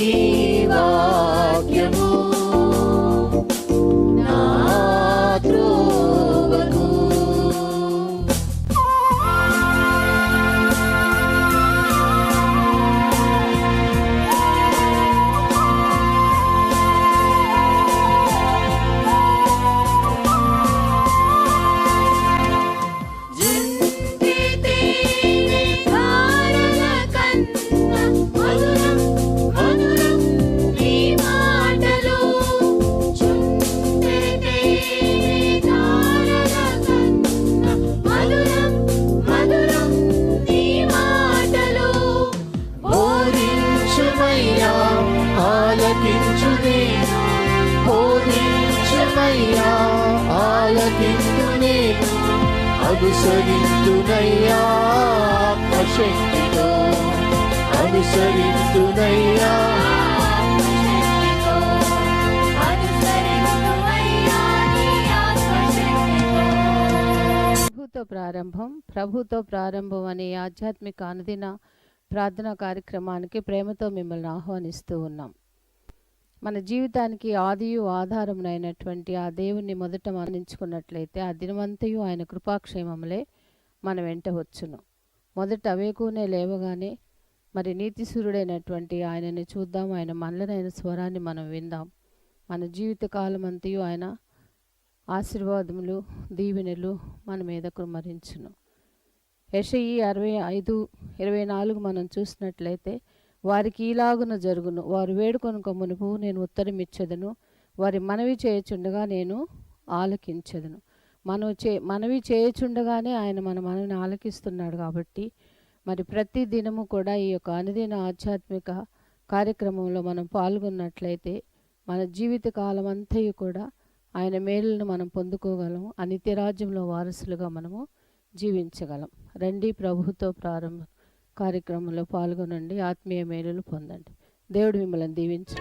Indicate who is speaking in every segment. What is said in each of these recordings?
Speaker 1: నీ అనుసరించునయ్యా ఆత్మశక్తితో.
Speaker 2: ప్రభుతో ప్రారంభం ప్రభుతో ప్రారంభం అనే ఆధ్యాత్మిక అనుదిన ప్రార్థనా కార్యక్రమానికి ప్రేమతో మిమ్మల్ని ఆహ్వానిస్తూ ఉన్నాం. మన జీవితానికి ఆదియు ఆధారమునైనటువంటి ఆ దేవుణ్ణి మొదట మరణించుకున్నట్లయితే ఆ దినమంతయు ఆయన కృపాక్షేమములే మన వెంట వచ్చును. మొదట అవేకునే లేవగానే మరి నీతిసూరుడైనటువంటి ఆయనని చూద్దాం. ఆయన మనలనైన స్వరాన్ని మనం విందాం. మన జీవితకాలం అంతయు ఆయన ఆశీర్వాదములు దీవెనలు మన మీద కుమరించును యషయి అరవై ఐదు ఇరవై నాలుగు మనం చూసినట్లయితే వారికి ఈలాగున జరుగును. వారు వేడుకొనుక మునుపు నేను ఉత్తరం ఇచ్చేదను వారి మనవి చేయుచుండగా నేను ఆలకించదను. మనం చే మనవి చేయుచుండగానే ఆయన మన మనవిని ఆలకిస్తున్నాడు కాబట్టి మరి ప్రతి దినము కూడా ఈ యొక్క అనుదిన ఆధ్యాత్మిక కార్యక్రమంలో మనం పాల్గొన్నట్లయితే మన జీవిత కాలం అంతయు కూడా ఆయన మేలును మనం పొందుకోగలం అనిత్యరాజ్యంలో వారసులుగా మనము జీవించగలం. రండి ప్రభుతో ప్రారంభ కార్యక్రమంలో పాల్గొనండి. ఆత్మీయ మేలులు పొందండి. దేవుడు మిమ్మల్ని దీవించు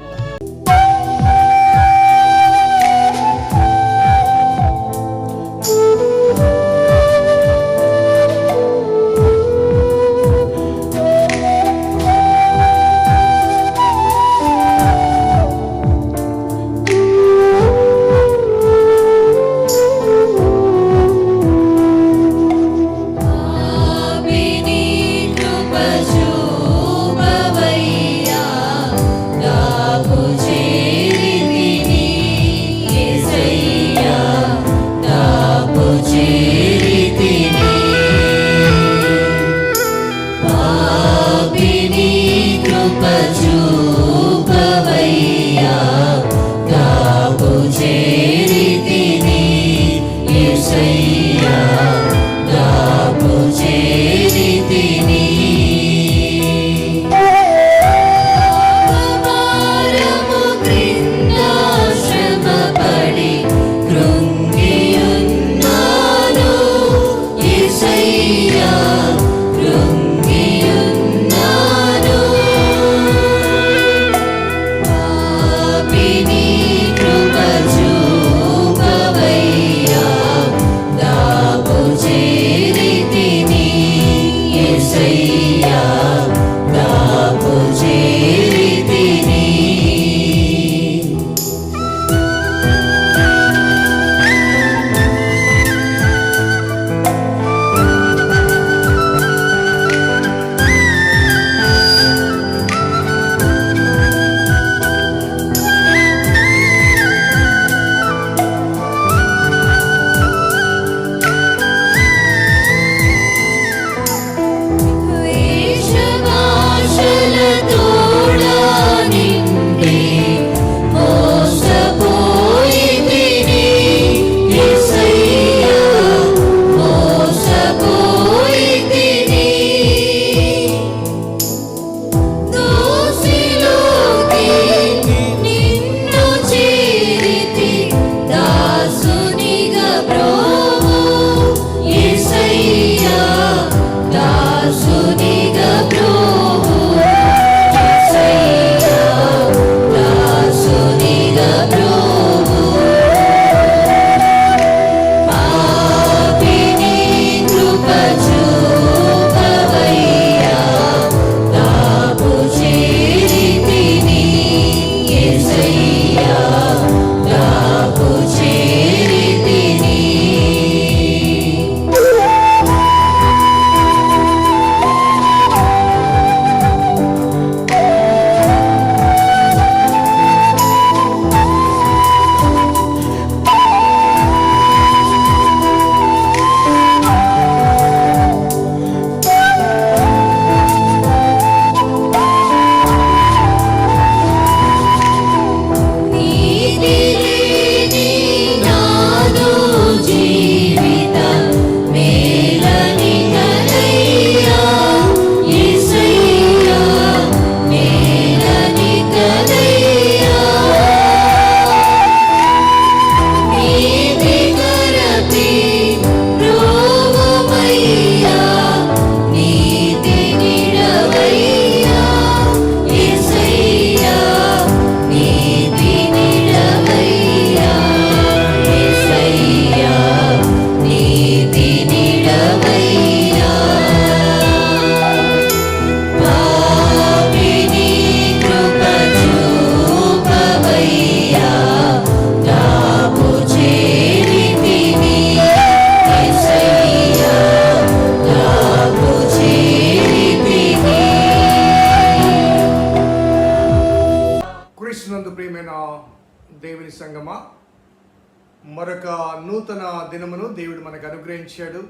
Speaker 3: మరొక నూతన దినమును దేవుడు మనకు అనుగ్రహించాడు.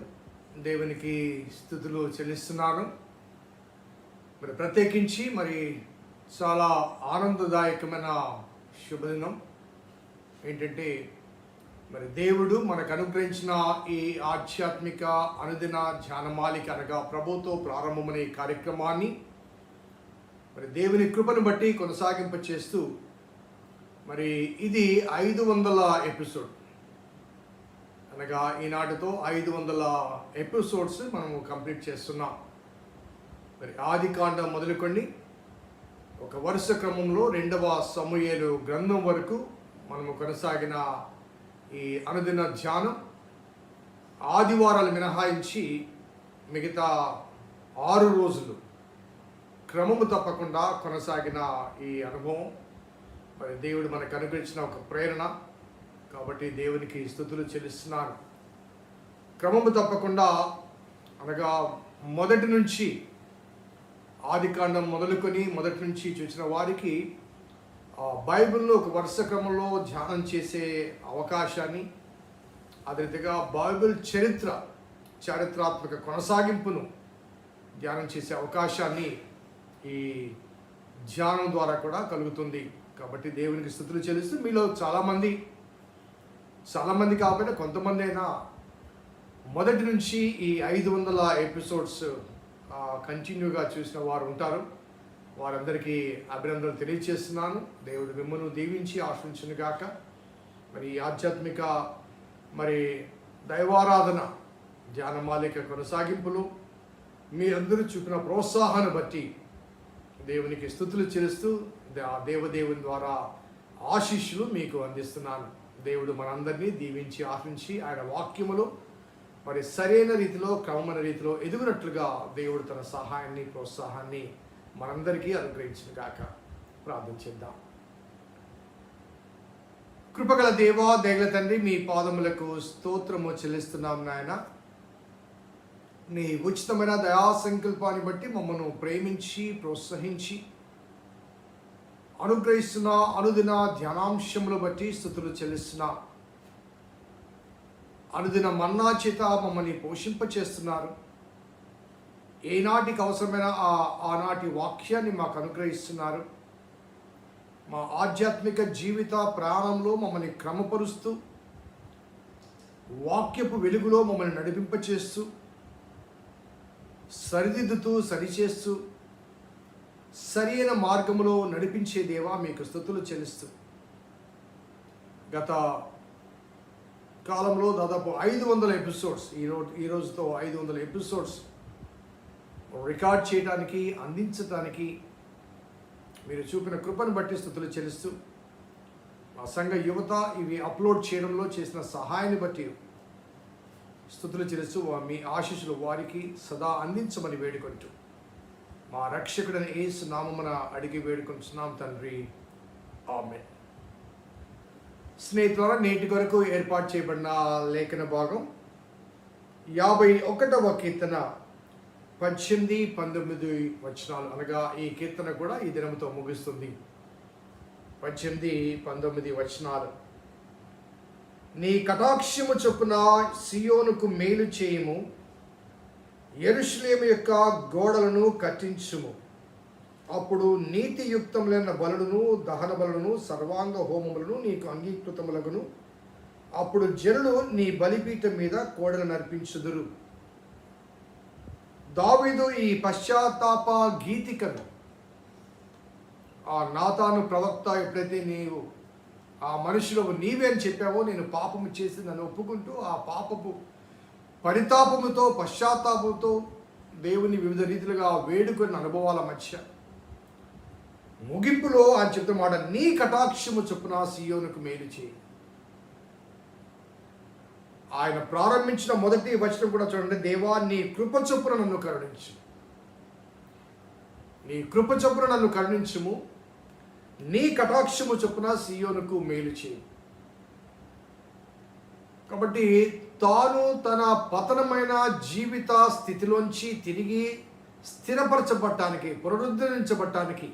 Speaker 3: దేవునికి స్థుతులు చెల్లిస్తున్నాను. మరి ప్రత్యేకించి మరి చాలా ఆనందదాయకమైన శుభదినం. ఏంటంటే మరి దేవుడు మనకు అనుగ్రహించిన ఈ ఆధ్యాత్మిక అనుదిన ధ్యానమాలిక అనగా ప్రభుతో ప్రారంభమనే కార్యక్రమాన్ని మరి దేవుని కృపను బట్టి కొనసాగింప చేస్తూ మరి ఇది ఐదు వందల ఎపిసోడ్. అనగా ఈనాటితో ఐదు వందల ఎపిసోడ్స్ మనము కంప్లీట్ చేస్తున్నాం. మరి ఆది కాండం మొదలుకొని ఒక వరుస క్రమంలో రెండవ సమూహలు గ్రంథం వరకు మనము కొనసాగిన ఈ అనుదిన ధ్యానం. ఆదివారాలు మినహాయించి మిగతా ఆరు రోజులు క్రమము తప్పకుండా కొనసాగిన ఈ అనుభవం. మరి దేవుడు మనకు అనుగ్రహించిన ఒక ప్రేరణ. కాబట్టి దేవునికి స్థుతులు చెల్లిస్తున్నాను. క్రమము తప్పకుండా అనగా మొదటి నుంచి ఆదికాండం మొదలుకొని మొదటి నుంచి చూసిన వారికి బైబిల్లో ఒక వరుస క్రమంలో ధ్యానం చేసే అవకాశాన్ని అదే రీతిగా బైబిల్ చరిత్ర చారిత్రాత్మక కొనసాగింపును ధ్యానం చేసే అవకాశాన్ని ఈ ధ్యానం ద్వారా కూడా కలుగుతుంది. కాబట్టి దేవునికి స్థుతులు చెల్లిస్తూ మీలో చాలామంది చాలామంది కాకపోయినా కొంతమంది అయినా మొదటి నుంచి ఈ ఐదు వందల ఎపిసోడ్స్ కంటిన్యూగా చూసిన వారు ఉంటారు. వారందరికీ అభినందనలు తెలియజేస్తున్నాను. దేవుడు మిమ్మల్ని దీవించి ఆశ్రయించును గాక. మరి ఆధ్యాత్మిక మరి దైవారాధన ధ్యానమాలిక కొనసాగింపులు మీ అందరూ చూపిన ప్రోత్సాహాన్ని బట్టి దేవునికి స్థుతులు చేస్తూ దేవదేవుని ద్వారా ఆశీస్సులు మీకు అందిస్తున్నాను. దేవుడు మనందరినీ దీవించి ఆశించి ఆయన వాక్యములు మరి సరైన రీతిలో క్రమమైన రీతిలో ఎదుగునట్లుగా దేవుడు తన సహాయాన్ని ప్రోత్సాహాన్ని మనందరికీ అనుగ్రహించిన గాక ప్రార్థన చేద్దాం. కృపగల దేవా దేగల తండ్రి మీ పాదములకు స్తోత్రము చెల్లిస్తున్నాం నాయన. నీ ఉచితమైన దయా సంకల్పాన్ని బట్టి మమ్మల్ని ప్రేమించి ప్రోత్సహించి అనుగ్రహిస్తున్న అనుదిన ధ్యానాంశములు బట్టి స్థుతులు చెల్లిస్తున్నా. అనుదిన మన్నా చేత మమ్మల్ని పోషింపచేస్తున్నారు. ఏనాటికి అవసరమైన ఆ ఆనాటి వాక్యాన్ని మాకు అనుగ్రహిస్తున్నారు. మా ఆధ్యాత్మిక జీవిత ప్రాణంలో మమ్మల్ని క్రమపరుస్తూ వాక్యపు వెలుగులో మమ్మల్ని నడిపింపచేస్తూ సరిదిద్దుతూ సరిచేస్తూ సరైన మార్గంలో నడిపించే దేవా మీకు స్థుతులు చెల్లిస్తూ. గత కాలంలో దాదాపు ఐదు వందల ఎపిసోడ్స్ ఈరోజు ఈ రోజుతో ఐదు వందల ఎపిసోడ్స్ రికార్డ్ చేయడానికి అందించడానికి మీరు చూపిన కృపను బట్టి స్థుతులు చెల్లిస్తూ మా సంఘ యువత ఇవి అప్లోడ్ చేయడంలో చేసిన సహాయాన్ని బట్టి స్థుతులు చెల్లిస్తూ మీ ఆశీస్సులు వారికి సదా అందించమని వేడుకుంటూ. మా రక్షకుడైన ఏసు నామమున అడిగి వేడుకుంటున్నాం తండ్రి. ఆమె స్నేహితుల నేటి కొరకు ఏర్పాటు చేయబడిన లేఖన భాగం యాభై ఒకటవ కీర్తన పద్దెనిమిది పంతొమ్మిది వచనాలు. అనగా ఈ కీర్తన కూడా ఈ దినంతో ముగుస్తుంది. పద్దెనిమిది పంతొమ్మిది వచనాలు. నీ కటాక్షము చొప్పున సియోనుకు మేలు చేయము. ఎరుషులేము యొక్క గోడలను కట్టించుము. అప్పుడు నీతియుక్తములైన బలులను దహన బలులను సర్వాంగ హోమములను నీకు అంగీకృతములగును. అప్పుడు జనులు నీ బలిపీఠం మీద కోడలు నర్పించుదురు దావిదు ఈ పశ్చాత్తాప గీతికను. ఆ నాతాను ప్రవక్త ఎప్పుడైతే నీవు ఆ మనుషులు నీవే అని చెప్పావో నేను పాపము చేసి నన్ను ఒప్పుకుంటూ ఆ పాపపు పరితాపముతో పశ్చాత్తాపంతో దేవుని వివిధ రీతిలుగా వేడుకొని అనుభవాల మధ్య ముగింపులో ఆయన చెప్తున్న మాట నీ కటాక్షము చొప్పున సీయోనుకు మేలు చేయి. ఆయన ప్రారంభించిన మొదటి వచనం కూడా చూడండి దేవా నీ కృప చొప్పున నన్ను కరుణించు. నీ కృప చొప్పున నన్ను కరుణించుము. నీ కటాక్షము చొప్పున సీయోనుకు మేలు చేయి. కాబట్టి తాను తన పతనమైన జీవిత స్థితిలోంచి తిరిగి స్థిరపరచబట్టానికి పునరుద్ధరించబట్టానికి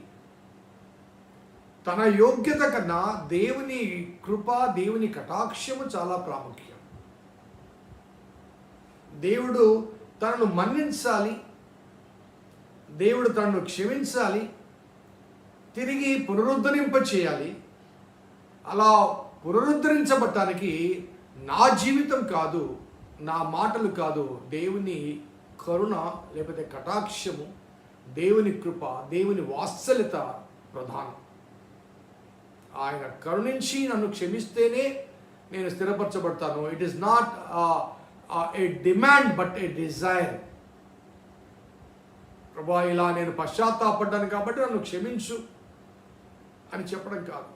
Speaker 3: తన యోగ్యత కన్నా దేవుని కృప దేవుని కటాక్షము చాలా ప్రాముఖ్యం. దేవుడు తనను మన్నించాలి. దేవుడు తనను క్షమించాలి. తిరిగి పునరుద్ధరింప చేయాలి అలా పునరుద్ధరించబట్టానికి నా జీవితం కాదు నా మాటలు కాదు దేవుని కరుణ లేకపోతే కటాక్షము దేవుని కృప దేవుని వాత్సల్యత ప్రధానం. ఆయన కరుణించి నన్ను క్షమిస్తేనే నేను స్థిరపరచబడతాను. It is not a demand but a desire ప్రభా ఇలా నేను పశ్చాత్తాపడ్డాను కాబట్టి నన్ను క్షమించు అని చెప్పడం కాదు.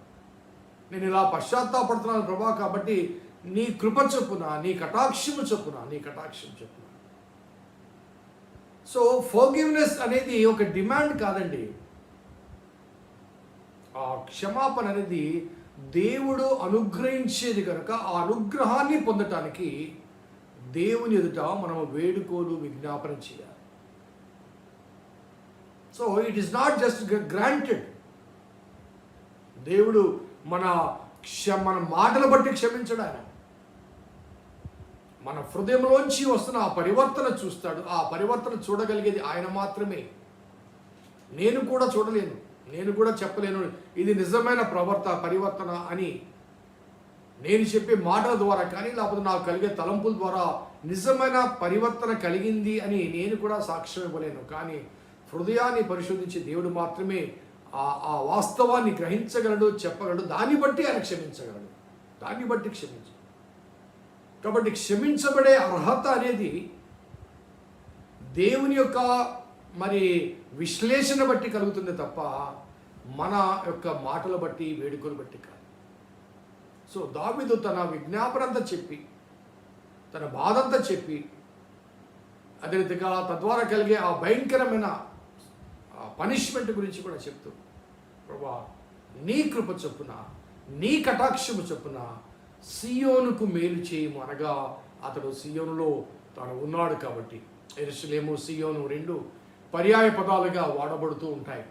Speaker 3: నేను ఇలా పశ్చాత్తాపడుతున్నాను ప్రభా కాబట్టి నీ కృప చొప్పున నీ కటాక్షము చొప్పున నీ కటాక్షం చొప్పున. సో ఫోగివ్నెస్ అనేది ఒక డిమాండ్ కాదండి. ఆ క్షమాపణ అనేది దేవుడు అనుగ్రహించేది కనుక ఆ అనుగ్రహాన్ని పొందటానికి దేవుని ఎదుట మనం వేడుకోలు విజ్ఞాపన చేయాలి. So it is not just granted దేవుడు మన క్ష మన మాటలు బట్టి క్షమించడు మన హృదయంలోంచి వస్తున్న ఆ పరివర్తన చూస్తాడు. ఆ పరివర్తన చూడగలిగేది ఆయన మాత్రమే. నేను కూడా చూడలేను. నేను కూడా చెప్పలేను. ఇది నిజమైన ప్రవర్త పరివర్తన అని నేను చెప్పే మాటల ద్వారా కానీ లేకపోతే నాకు కలిగే తలంపుల ద్వారా నిజమైన పరివర్తన కలిగింది అని నేను కూడా సాక్ష్యం ఇవ్వలేను. కానీ హృదయాన్ని పరిశోధించే దేవుడు మాత్రమే ఆ ఆ వాస్తవాన్ని గ్రహించగలడు చెప్పగలడు. దాన్ని బట్టి ఆయన క్షమించగలడు. దాన్ని బట్టి క్షమించగలడు కాబట్టి క్షమించబడే అర్హత అనేది దేవుని యొక్క మరి విశ్లేషణ బట్టి కలుగుతుంది తప్ప మన యొక్క మాటలు బట్టి వేడుకలు బట్టి కాదు. సో దావిదు తన విజ్ఞాపన అంతా చెప్పి తన బాధంతా చెప్పి అదే రీతిగా తద్వారా కలిగే ఆ భయంకరమైన పనిష్మెంట్ గురించి కూడా చెప్తూ ప్రభా నీ కృప చొప్పున నీ కటాక్షము చొప్పున సియోనుకు మేలు చేయము అనగా అతడు సియోనులో తాను ఉన్నాడు కాబట్టి. ఎరుసలేము సియోను రెండు పర్యాయ పదాలుగా వాడబడుతూ ఉంటాయి.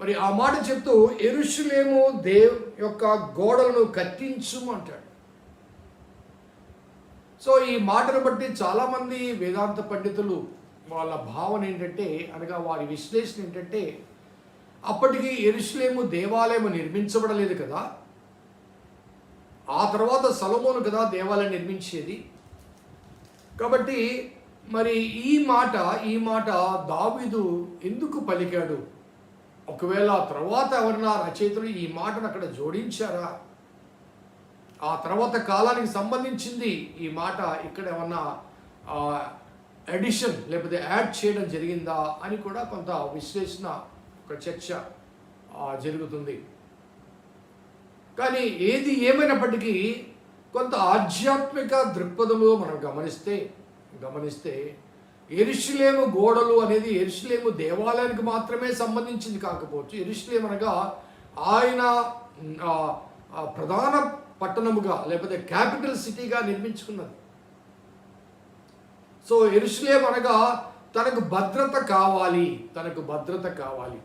Speaker 3: మరి ఆ మాట చెప్తూ ఎరుషులేము దేవ్ యొక్క గోడలను కట్టించుము అంటాడు. సో ఈ మాటను బట్టి చాలామంది వేదాంత పండితులు వాళ్ళ భావన ఏంటంటే అనగా వారి విశ్లేషణ ఏంటంటే అప్పటికి ఎరుషులేము దేవాలయం నిర్మించబడలేదు కదా. ఆ తర్వాత సలమోను కదా దేవాలయం నిర్మించేది. కాబట్టి మరి ఈ మాట ఈ మాట దావిదు ఎందుకు పలికాడు? ఒకవేళ తర్వాత ఎవరన్నా రచయితలు ఈ మాటను అక్కడ జోడించారా? ఆ తర్వాత కాలానికి సంబంధించింది ఈ మాట ఇక్కడ ఏమన్నా ఎడిషన్ లేకపోతే యాడ్ చేయడం జరిగిందా అని కూడా కొంత విశ్లేషణ ఒక చర్చ జరుగుతుంది. కానీ ఏది ఏమైనప్పటికీ కొంత ఆధ్యాత్మిక దృక్పథంలో మనం గమనిస్తే గమనిస్తే ఎరుషులేము గోడలు అనేది ఎరుషులేము దేవాలయానికి మాత్రమే సంబంధించింది కాకపోవచ్చు. ఎరుషులేము అనగా ఆయన ప్రధాన పట్టణముగా లేకపోతే క్యాపిటల్ సిటీగా నిర్మించుకున్నది. సో ఎరుషులేం అనగా తనకు భద్రత కావాలి తనకు భద్రత కావాలి.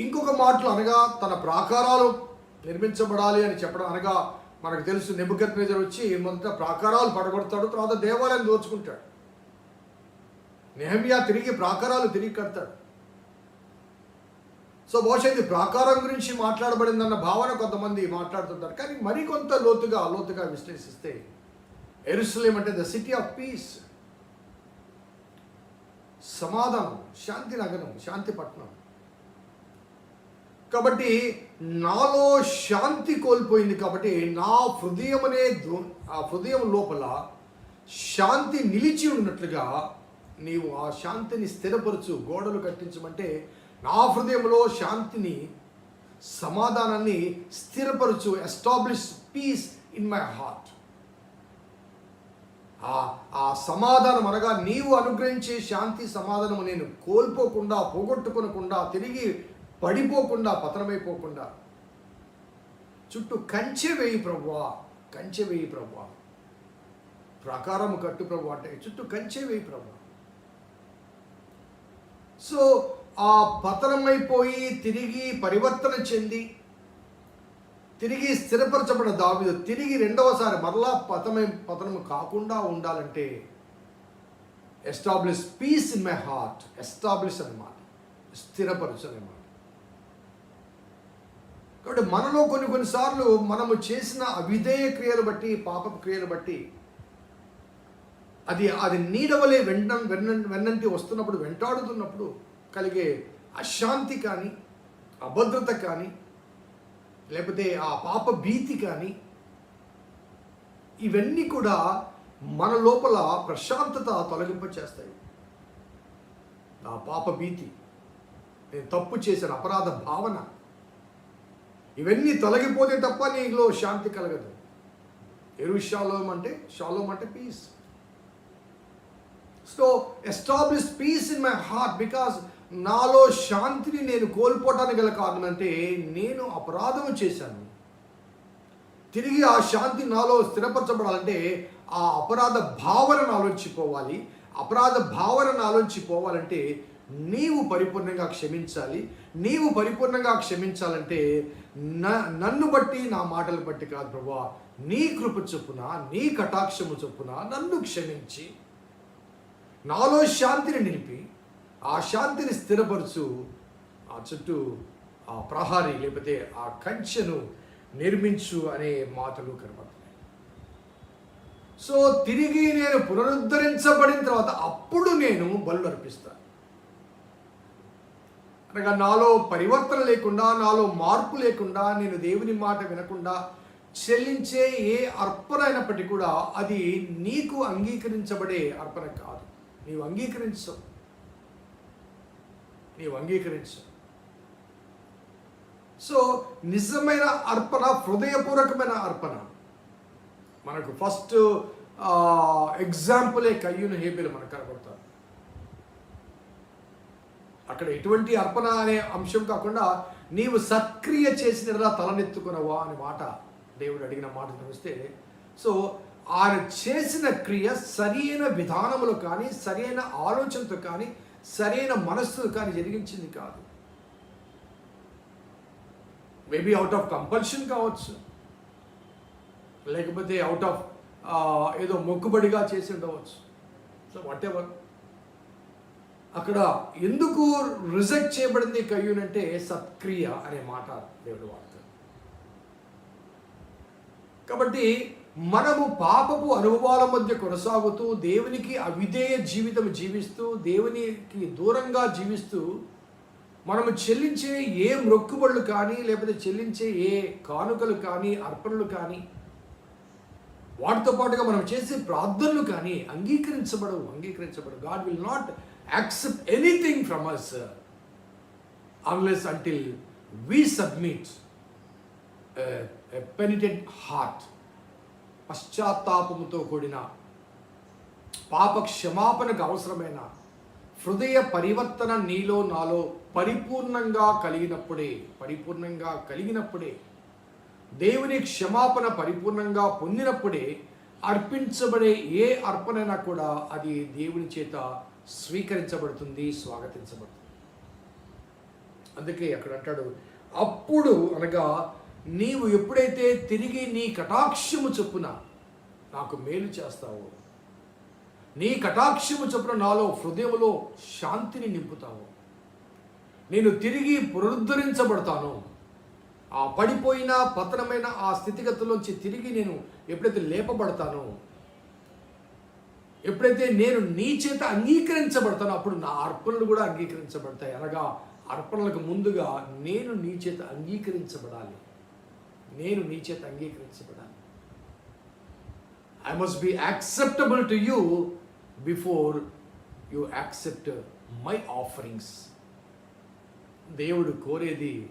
Speaker 3: ఇంకొక మాటలు అనగా తన ప్రాకారాలు నిర్మించబడాలి అని చెప్పడం అనగా మనకు తెలుసు నెబుకత్ వచ్చి మొదట ప్రాకారాలు పడగొడతాడు తర్వాత దేవాలయం దోచుకుంటాడు. నెహమియా తిరిగి ప్రాకారాలు తిరిగి కడతాడు. సో బహుశా ఇది ప్రాకారం గురించి మాట్లాడబడిందన్న భావన కొంతమంది మాట్లాడుతుంటారు. కానీ మరికొంత లోతుగా లోతుగా విశ్లేషిస్తే ఎరుసలేం అంటే ద సిటీ ఆఫ్ పీస్. సమాధానం శాంతి నగరం శాంతి పట్టణం. కాబట్టి నాలో శాంతి కోల్పోయింది కాబట్టి నా హృదయం అనే దో- ఆ హృదయం లోపల శాంతి నిలిచి ఉన్నట్లుగా నీవు ఆ శాంతిని స్థిరపరచు గోడలు కట్టించమంటే నా హృదయంలో శాంతిని సమాధానాన్ని స్థిరపరచు establish peace in my heart ఆ ఆ సమాధానం అనగా నీవు అనుగ్రహించే శాంతి సమాధానం నేను కోల్పోకుండా పోగొట్టుకొనకుండా తిరిగి పడిపోకుండా పతనమైపోకుండా. చుట్టూ కంచె వేయి ప్రభువా కంచె వేయి ప్రభువా. ప్రకారం కట్టు ప్రభు అంటే చుట్టూ కంచె వేయి ప్రభు సో ఆ పతనమైపోయి తిరిగి పరివర్తన చెంది తిరిగి స్థిరపరచబడిన దావీదు తిరిగి రెండవసారి మరలా పతమై పతనం కాకుండా ఉండాలంటే establish peace in my heart establish అనమాట స్థిరపరచు అనమాట కాబట్టి మనలో కొన్ని కొన్నిసార్లు మనము చేసిన అవిధేయ క్రియలు బట్టి పాప క్రియలు బట్టి అది అది నీడవలే వెంట వెన్న వెన్నంటి వస్తున్నప్పుడు వెంటాడుతున్నప్పుడు కలిగే అశాంతి కానీ అభద్రత కానీ లేకపోతే ఆ పాప భీతి కానీ ఇవన్నీ కూడా మన లోపల ప్రశాంతత తొలగింప చేస్తాయి ఆ పాప భీతి. నేను తప్పు చేసిన అపరాధ భావన ఇవన్నీ తొలగిపోతే తప్ప నీలో శాంతి కలగదు. ఎరు షాలోం అంటే షాలోం అంటే peace so establish peace in my heart because నాలో శాంతిని నేను కోల్పోవటానికి గల కారణం అంటే నేను అపరాధం చేశాను. తిరిగి ఆ శాంతి నాలో స్థిరపరచబడాలంటే ఆ అపరాధ భావన నాలోంచి పోవాలి. అపరాధ భావన నాలోంచి పోవాలంటే నీవు పరిపూర్ణంగా క్షమించాలి. నీవు పరిపూర్ణంగా క్షమించాలంటే నన్ను బట్టి నా మాటలు బట్టి కాదు ప్రభా. నీ కృప చొప్పున నీ కటాక్షము చొప్పున నన్ను క్షమించి. నాలో శాంతిని నిలిపి ఆ శాంతిని స్థిరపరచు. ఆ చుట్టూ ఆ ప్రహారీ లేకపోతే ఆ కంచెను నిర్మించు అనే మాటలు కనబడుతున్నాయి. సో తిరిగి నేను పునరుద్ధరించబడిన తర్వాత అప్పుడు నేను బలు అర్పిస్తాను. అనగా నాలో పరివర్తన లేకుండా నాలో మార్పు లేకుండా నేను దేవుని మాట వినకుండా చెల్లించే ఏ అర్పణ అయినప్పటికీ కూడా అది నీకు అంగీకరించబడే అర్పణ కాదు. నీవు అంగీకరించవు నీవు అంగీకరించవు సో నిజమైన అర్పణ హృదయపూర్వకమైన అర్పణ. మనకు ఫస్ట్ ఎగ్జాంపులే కయ్యూను హేబేలు మనకు కనబడతారు. అక్కడ ఎటువంటి అర్పణ అనే అంశం కాకుండా నీవు సక్రియ చేసిన తలనెత్తుకునవా అనే మాట దేవుడు అడిగిన మాట చూస్తే సో ఆయన చేసిన క్రియ సరైన విధానములు కానీ సరైన ఆలోచనతో కానీ సరైన మనస్సు కానీ జరిగించింది కాదు. మేబీ అవుట్ ఆఫ్ కంపల్షన్ కావచ్చు. లేకపోతే అవుట్ ఆఫ్ ఏదో మొక్కుబడిగా చేసి ఉండవచ్చు. సో వాట్ ఎవర్ అక్కడ ఎందుకు రిజెక్ట్ చేయబడింది కయ్యూన్ అంటే సత్క్రియ అనే మాట దేవుడు వాడతాడు. కాబట్టి మనము పాపపు అనుభవాల మధ్య కొనసాగుతూ దేవునికి అవిధేయ జీవితం జీవిస్తూ దేవునికి దూరంగా జీవిస్తూ మనము చెల్లించే ఏ మొక్కుబళ్ళు కానీ లేకపోతే చెల్లించే ఏ కానుకలు కానీ అర్పణలు కానీ వాటితో పాటుగా మనం చేసే ప్రార్థనలు కానీ అంగీకరించబడవు అంగీకరించబడవు. God will not accept anything from us unless until we submit penitent heart పశ్చాత్తాపముతో కూడిన పాప క్షమాపణకు అవసరమైన హృదయ పరివర్తన నీలో నాలో పరిపూర్ణంగా కలిగినప్పుడే పరిపూర్ణంగా కలిగినప్పుడే దేవుని క్షమాపణ పరిపూర్ణంగా పొందినప్పుడే అర్పించబడే ఏ అర్పణైనా కూడా అది దేవుని చేత స్వీకరించబడుతుంది స్వాగతించబడుతుంది. అందుకే అక్కడ అంటాడు అప్పుడు అనగా నీవు ఎప్పుడైతే తిరిగి నీ కటాక్షము చొప్పున నాకు మేలు చేస్తావో నీ కటాక్షము చొప్పున నాలో హృదయంలో శాంతిని నింపుతావు నేను తిరిగి పునరుద్ధరించబడతాను. ఆ పడిపోయిన పతనమైన ఆ స్థితిగతుల్లోంచి తిరిగి నేను ఎప్పుడైతే లేపబడతానో ఎప్పుడైతే నేను నీ చేత అంగీకరించబడతానో అప్పుడు నా అర్పణలు కూడా అంగీకరించబడతాయి. అనగా అర్పణలకు ముందుగా నేను నీ చేత అంగీకరించబడాలి. నేను నీ చేత అంగీకరించబడాలి. I must be acceptable to you before you accept my offerings దేవుడు కోరేది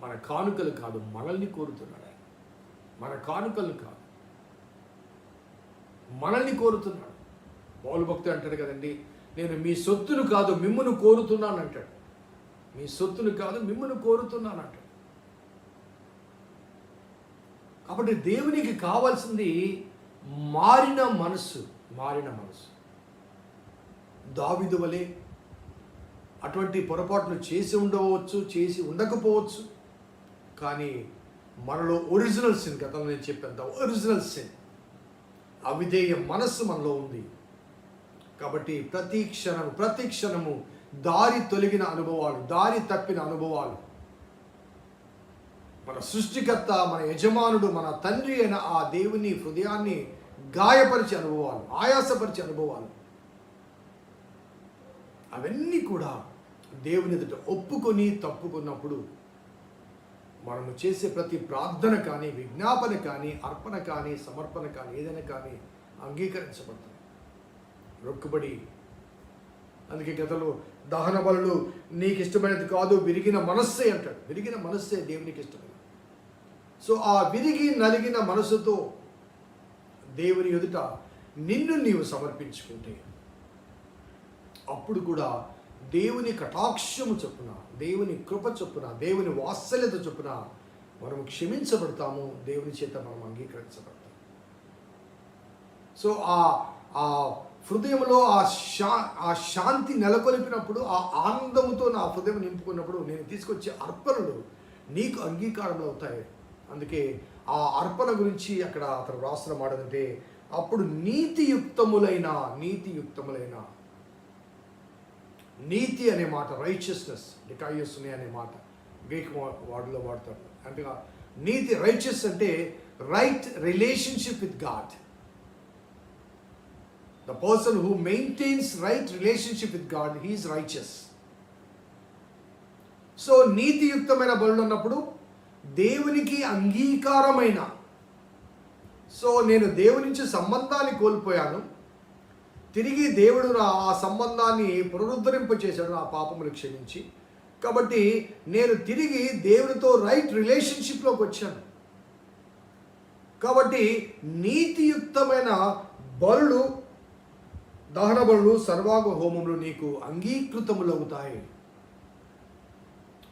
Speaker 3: మన కానుకలు కాదు మనల్ని కోరుతున్నాడు ఆయన. మన కానుకలు కాదు మనల్ని కోరుతున్నాడు. పౌలు భక్తుడు అంటాడు కదండి నేను మీ సొత్తును కాదు మిమ్మును కోరుతున్నాను అంటాడు. మీ సొత్తును కాదు మిమ్మును కోరుతున్నాను అంటాడు. కాబట్టి దేవునికి కావాల్సింది మారిన మనస్సు మారిన మనసు దావిదు వలె అటువంటి పొరపాట్లు చేసి ఉండవచ్చు చేసి ఉండకపోవచ్చు. కానీ మనలో ఒరిజినల్ సిన్ గతంలో నేను చెప్పేంత ఒరిజినల్ సిన్ అవిధేయ మనస్సు మనలో ఉంది. కాబట్టి ప్రతి క్షణము ప్రతి క్షణము దారి తొలగిన అనుభవాలు దారి తప్పిన అనుభవాలు. మన సృష్టికర్త మన యజమానుడు మన తండ్రి అయిన ఆ దేవుని హృదయాన్ని గాయపరిచే అనుభవాలు ఆయాసపరిచే అనుభవాలు. అవన్నీ కూడా దేవుని ఎదుట ఒప్పుకొని తప్పుకున్నప్పుడు మనము చేసే ప్రతి ప్రార్థన కానీ విజ్ఞాపన కానీ అర్పణ కానీ సమర్పణ కానీ ఏదైనా కానీ అంగీకరించబడుతుంది రొక్కుబడి. అందుకే గతంలో దహన బలులు నీకు ఇష్టమైనది కాదు విరిగిన మనస్సే అంటాడు. విరిగిన మనస్సే దేవునికి ఇష్టమైనది సో ఆ విరిగి నలిగిన మనసుతో దేవుని ఎదుట నిన్ను నీవు సమర్పించుకుంటే అప్పుడు కూడా దేవుని కటాక్షము చొప్పున దేవుని కృప చొప్పున దేవుని వాత్సల్యత చొప్పున మనం క్షమించబడతాము దేవుని చేత మనం అంగీకరించబడతాం సో ఆ ఆ హృదయంలో ఆ శా ఆ శాంతి నెలకొల్పినప్పుడు ఆ ఆనందముతో నా హృదయం నింపుకున్నప్పుడు నేను తీసుకొచ్చే అర్పణలు నీకు అంగీకారంలో అవుతాయి. అందుకే ఆ అర్పణ గురించి అక్కడ అతను రాసిన మాట అంటే అప్పుడు నీతియుక్తములైన నీతియుక్తములైన నీతి అనే మాట రైచియస్నెస్ డికాయస్ని అనే మాట గ్రీక్ వాడులో వాడతారు అంటే నీతి రైచియస్ అంటే right relationship with God the person who maintains right relationship with God he is righteous so నీతియుక్తమైన బలులు అన్నప్పుడు దేవునికి అంగీకారమైన సో నేను దేవుని నుంచి సంబంధాన్ని కోల్పోయాను తిరిగి దేవుడు నా ఆ సంబంధాన్ని పునరుద్ధరింపచేశాడు నా పాపములు క్షమించి. కాబట్టి నేను తిరిగి దేవునితో రైట్ రిలేషన్షిప్లోకి వచ్చాను. కాబట్టి నీతియుక్తమైన బలులు దహన బలులు సర్వాంగ హోమములు నీకు అంగీకృతములవుతాయి.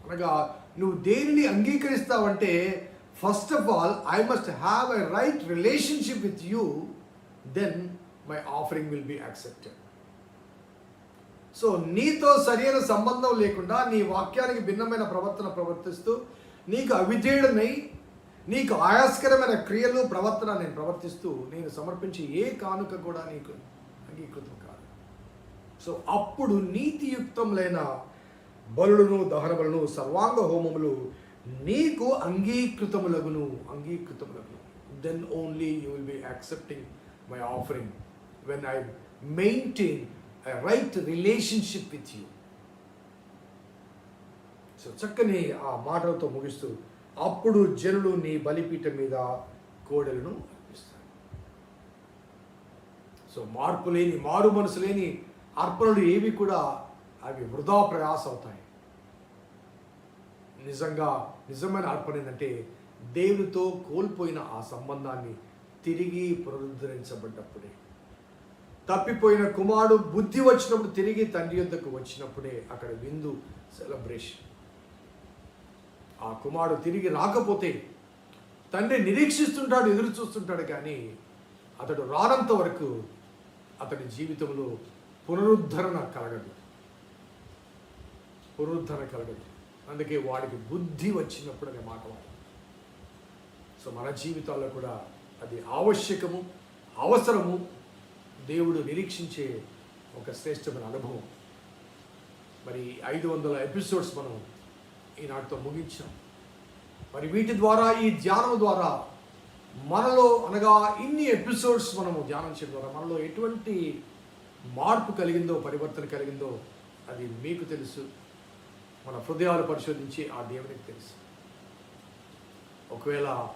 Speaker 3: అనగా నువ్వు దేనిని అంగీకరిస్తావంటే first of all I must have a right relationship with you then my offering will be accepted so నీతో సరైన సంబంధం లేకుండా నీ వాక్యానికి భిన్నమైన ప్రవర్తన ప్రవర్తిస్తూ నీకు అవిధేయుడనై నీకు ఆయాస్కరమైన క్రియలు ప్రవర్తన నేను ప్రవర్తిస్తూ నేను సమర్పించే ఏ కానుక కూడా నీకు అంగీకృతం కాదు. సో అప్పుడు నీతియుక్తములైన బలులను దహన సర్వాంగ హోమములు నీకు అంగీకృతములగును అంగీకృతములగును. Then only you will be accepting my offering when I maintain I right relationship with you so చక్కని ఆ మాటలతో ముగిస్తూ అప్పుడు జనులు నీ బలిపీఠం మీద కోడలను సో మార్పు లేని మారు మనసు లేని అర్పణలు ఏవి కూడా అవి వృధా ప్రయాస అవుతాయి. నిజంగా నిజమైన అర్పణ ఏంటంటే దేవునితో కోల్పోయిన ఆ సంబంధాన్ని తిరిగి పునరుద్ధరించబడ్డప్పుడే. తప్పిపోయిన కుమారుడు బుద్ధి వచ్చినప్పుడు తిరిగి తండ్రి యొద్దకు వచ్చినప్పుడే అక్కడ విందు సెలబ్రేషన్. ఆ కుమారుడు తిరిగి రాకపోతే తండ్రి నిరీక్షిస్తుంటాడు ఎదురు చూస్తుంటాడు కానీ అతడు రానంత వరకు అతడి జీవితంలో పునరుద్ధరణ కలగదు. పునరుద్ధరణ కలగదు. అందుకే వాడికి బుద్ధి వచ్చినప్పుడు అనే మాట వాడు. సో మన జీవితాల్లో కూడా అది ఆవశ్యకము అవసరము దేవుడు నిరీక్షించే ఒక శ్రేష్టమైన అనుభవం. మరి ఐదు వందల ఎపిసోడ్స్ మనం ఈనాటితో ముగించాం. మరి వీటి ద్వారా ఈ ధ్యానం ద్వారా మనలో అనగా ఇన్ని ఎపిసోడ్స్ మనము ధ్యానం చేయడం ద్వారా మనలో ఎటువంటి మార్పు కలిగిందో పరివర్తన కలిగిందో అది మీకు తెలుసు. మన హృదయాలు పరిశోధించి ఆ దేవునికి తెలుసు. ఒకవేళ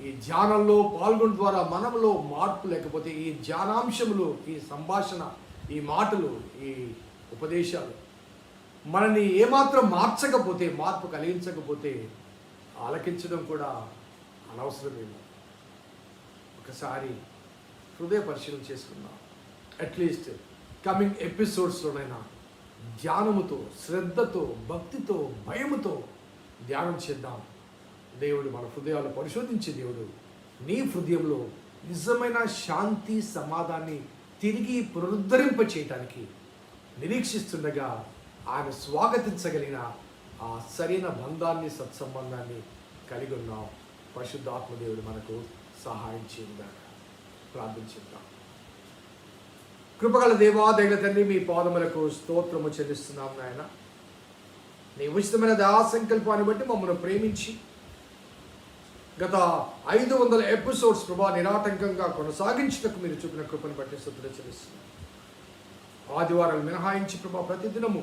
Speaker 3: ఈ ధ్యానంలో పాల్గొన ద్వారా మనములో మార్పు లేకపోతే ఈ ధ్యానాంశములు ఈ సంభాషణ ఈ మాటలు ఈ ఉపదేశాలు మనని ఏమాత్రం మార్చకపోతే మార్పు కలిగించకపోతే ఆలకించడం కూడా అనవసరమేమో. ఒకసారి హృదయ పరిశీలన చేసుకుందాం. అట్లీస్ట్ కమింగ్ ఎపిసోడ్స్లోనైనా ధ్యానముతో శ్రద్ధతో భక్తితో భయముతో ధ్యానం చేద్దాం. దేవుడు మన హృదయాలు పరిశోధించే దేవుడు. నీ హృదయంలో నిజమైన శాంతి సమాధాన్ని తిరిగి పునరుద్ధరింప చేయటానికి నిరీక్షిస్తుండగా ఆయన స్వాగతించగలిగిన ఆ సరైన బంధాన్ని సత్సంబంధాన్ని కలిగి ఉన్నాం. పరిశుద్ధాత్మదేవుడు మనకు సహాయం చేయందాక ప్రార్థించుదాం కృపగల దేవా దైవ తండ్రి మీ పాదములకు స్తోత్రము చెల్లిస్తున్నాం నాయన. నీ ఉచితమైన దయా సంకల్పాన్ని బట్టి మమ్మల్ని ప్రేమించి గత ఐదు వందల ఎపిసోడ్స్ ప్రభా నిరాటంకంగా కొనసాగించుటకు మీరు చూపిన కృపను బట్టి శుద్ధులు చెల్లిస్తున్నాం ఆదివారాలు మినహాయించి ప్రభా ప్రతిదినము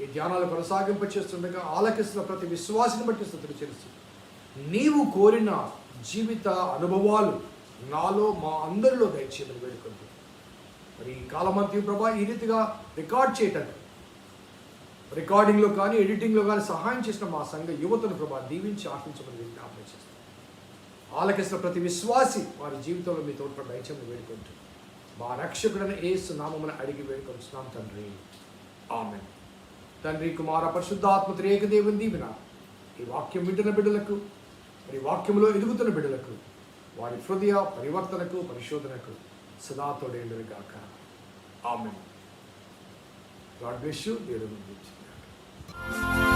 Speaker 3: ఈ ధ్యానాలు కొనసాగింప చేస్తుండగా ఆలకిస్తున్న ప్రతి విశ్వాసిని బట్టి శుద్ధులు చెల్లిస్తున్నాం నీవు కోరిన జీవిత అనుభవాలు నాలో మా అందరిలో దయచేయమని వేడుకుంటున్నాం మరి ఈ కాలమంతి ప్రభా ఈ రీతిగా రికార్డ్ చేయటం. రికార్డింగ్లో కానీ ఎడిటింగ్లో కానీ సహాయం చేసిన మా సంఘ యువతను ప్రభా దీవించి ఆశించమని జ్ఞాపకం చేస్తాం. ఆలకిస్తున్న ప్రతి విశ్వాసి వారి జీవితంలో మీ తోడ్పడి దయచేయమని వేడుకుంటున్నాం మా రక్షకుడైన ఏసు నామమున అడిగి వేడుకొస్తున్నాం తండ్రి. ఆమె తండ్రి కుమార పరిశుద్ధాత్మ త్రేక దేవుని దీవెన. ఈ వాక్యం వింటున్న బిడ్డలకు మరి వాక్యంలో ఎదుగుతున్న బిడ్డలకు వారి హృదయ పరివర్తనకు పరిశోధనకు సదా గాక. ఆమె గాడ్ బ్లెస్ యూ. దేవుడు